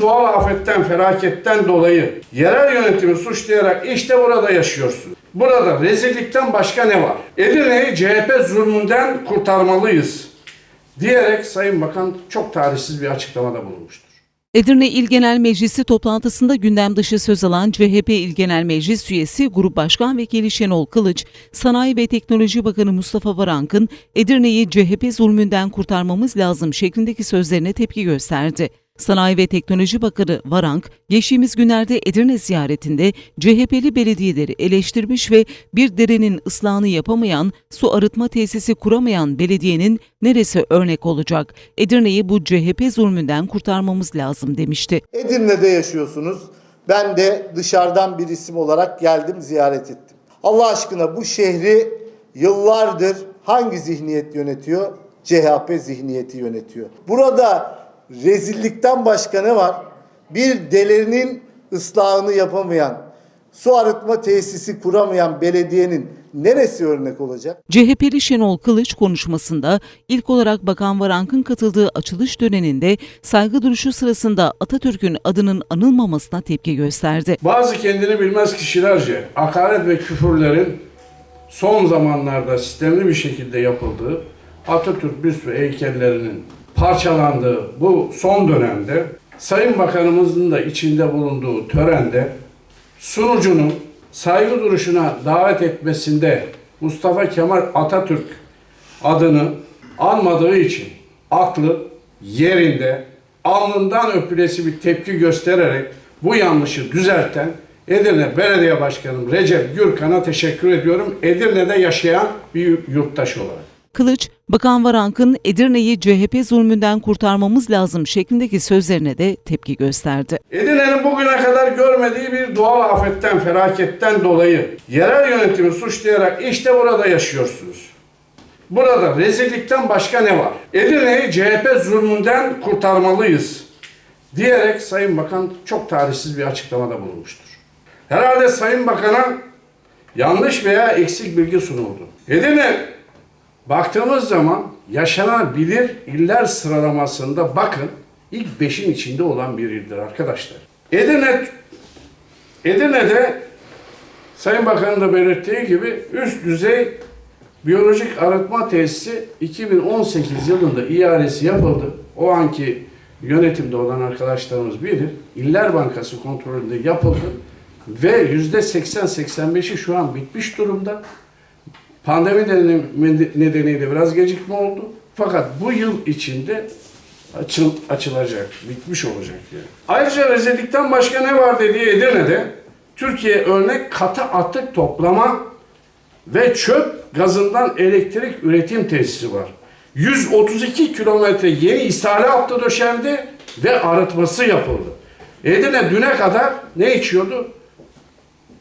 doğal afetten, felaketten dolayı yerel yönetimi suçlayarak işte burada yaşıyorsun. Burada rezillikten başka ne var? Edirne'yi CHP zulmünden kurtarmalıyız diyerek Sayın Bakan çok tarihsiz bir açıklamada bulunmuştur. Edirne İl Genel Meclisi toplantısında gündem dışı söz alan CHP İl Genel Meclis Üyesi Grup Başkan Vekili Şenol Kılıç, Sanayi ve Teknoloji Bakanı Mustafa Varank'ın Edirne'yi CHP zulmünden kurtarmamız lazım şeklindeki sözlerine tepki gösterdi. Sanayi ve Teknoloji Bakanı Varank, geçtiğimiz günlerde Edirne ziyaretinde CHP'li belediyeleri eleştirmiş ve bir derenin ıslahını yapamayan, su arıtma tesisi kuramayan belediyenin neresi örnek olacak? Edirne'yi bu CHP zulmünden kurtarmamız lazım demişti. Edirne'de yaşıyorsunuz. Ben de dışarıdan bir isim olarak geldim, ziyaret ettim. Allah aşkına bu şehri yıllardır hangi zihniyet yönetiyor? CHP zihniyeti yönetiyor. Burada rezillikten başka ne var? Bir delerinin ıslahını yapamayan, su arıtma tesisi kuramayan belediyenin neresi örnek olacak? CHP'li Şenol Kılıç konuşmasında ilk olarak Bakan Varank'ın katıldığı açılış töreninde saygı duruşu sırasında Atatürk'ün adının anılmamasına tepki gösterdi. Bazı kendini bilmez kişilerce hakaret ve küfürlerin son zamanlarda sistemli bir şekilde yapıldığı, Atatürk büst ve heykellerinin parçalandığı bu son dönemde Sayın Bakanımızın da içinde bulunduğu törende sunucunun saygı duruşuna davet etmesinde Mustafa Kemal Atatürk adını anmadığı için aklı yerinde alnından öpülesi bir tepki göstererek bu yanlışı düzelten Edirne Belediye Başkanım Recep Gürkan'a teşekkür ediyorum. Edirne'de yaşayan bir yurttaş olarak. Kılıç, Bakan Varank'ın Edirne'yi CHP zulmünden kurtarmamız lazım şeklindeki sözlerine de tepki gösterdi. Edirne'nin bugüne kadar görmediği bir doğal afetten, felaketten dolayı yerel yönetimi suçlayarak işte burada yaşıyorsunuz. Burada rezillikten başka ne var? Edirne'yi CHP zulmünden kurtarmalıyız diyerek Sayın Bakan çok tarihsiz bir açıklamada bulunmuştur. Herhalde Sayın Bakan'a yanlış veya eksik bilgi sunuldu. Edirne baktığımız zaman yaşanabilir iller sıralamasında bakın ilk beşin içinde olan bir ildir arkadaşlar. Edirne Edirne'de Sayın Bakan'ın da belirttiği gibi üst düzey biyolojik arıtma tesisi 2018 yılında ihalesi yapıldı. O anki yönetimde olan arkadaşlarımız bilir. İller Bankası kontrolünde yapıldı ve yüzde 80-85'i şu an bitmiş durumda. Pandemi nedeni- nedeniyle biraz gecikme oldu. Fakat bu yıl içinde açıl, açılacak, bitmiş olacak yani. Ayrıca rezillikten başka ne var dediği Edirne'de Türkiye örnek katı atık toplama ve çöp gazından elektrik üretim tesisi var. 132 kilometre yeni ishale hattı döşendi ve arıtması yapıldı. Edirne düne kadar ne içiyordu?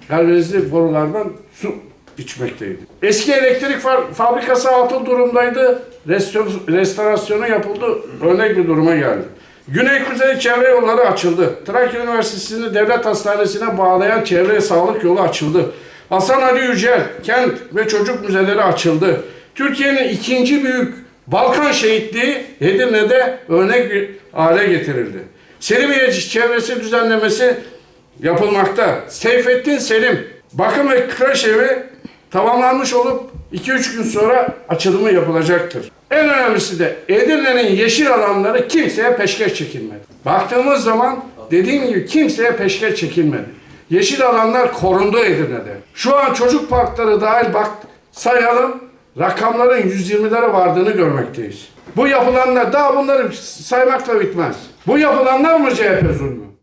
galvanizli borulardan su içmekteydi. Eski elektrik fa- fabrikası atıl durumdaydı. Restorasyonu yapıldı. Örnek bir duruma geldi. Güney Kuzey çevre yolları açıldı. Trakya Üniversitesi'ni devlet hastanesine bağlayan çevre sağlık yolu açıldı. Hasan Ali Yücel kent ve çocuk müzeleri açıldı. Türkiye'nin ikinci büyük Balkan şehitliği Edirne'de örnek bir hale getirildi. Selimiye çevresi düzenlemesi yapılmakta. Seyfettin Selim bakım ve kreş evi tamamlanmış olup 2-3 gün sonra açılımı yapılacaktır. En önemlisi de Edirne'nin yeşil alanları kimseye peşkeş çekilmedi. Baktığımız zaman dediğim gibi kimseye peşkeş çekilmedi. Yeşil alanlar korundu Edirne'de. Şu an çocuk parkları dahil bak sayalım rakamların 120'lere vardığını görmekteyiz. Bu yapılanlar daha bunları saymakla bitmez. Bu yapılanlar mı CHP zulmü?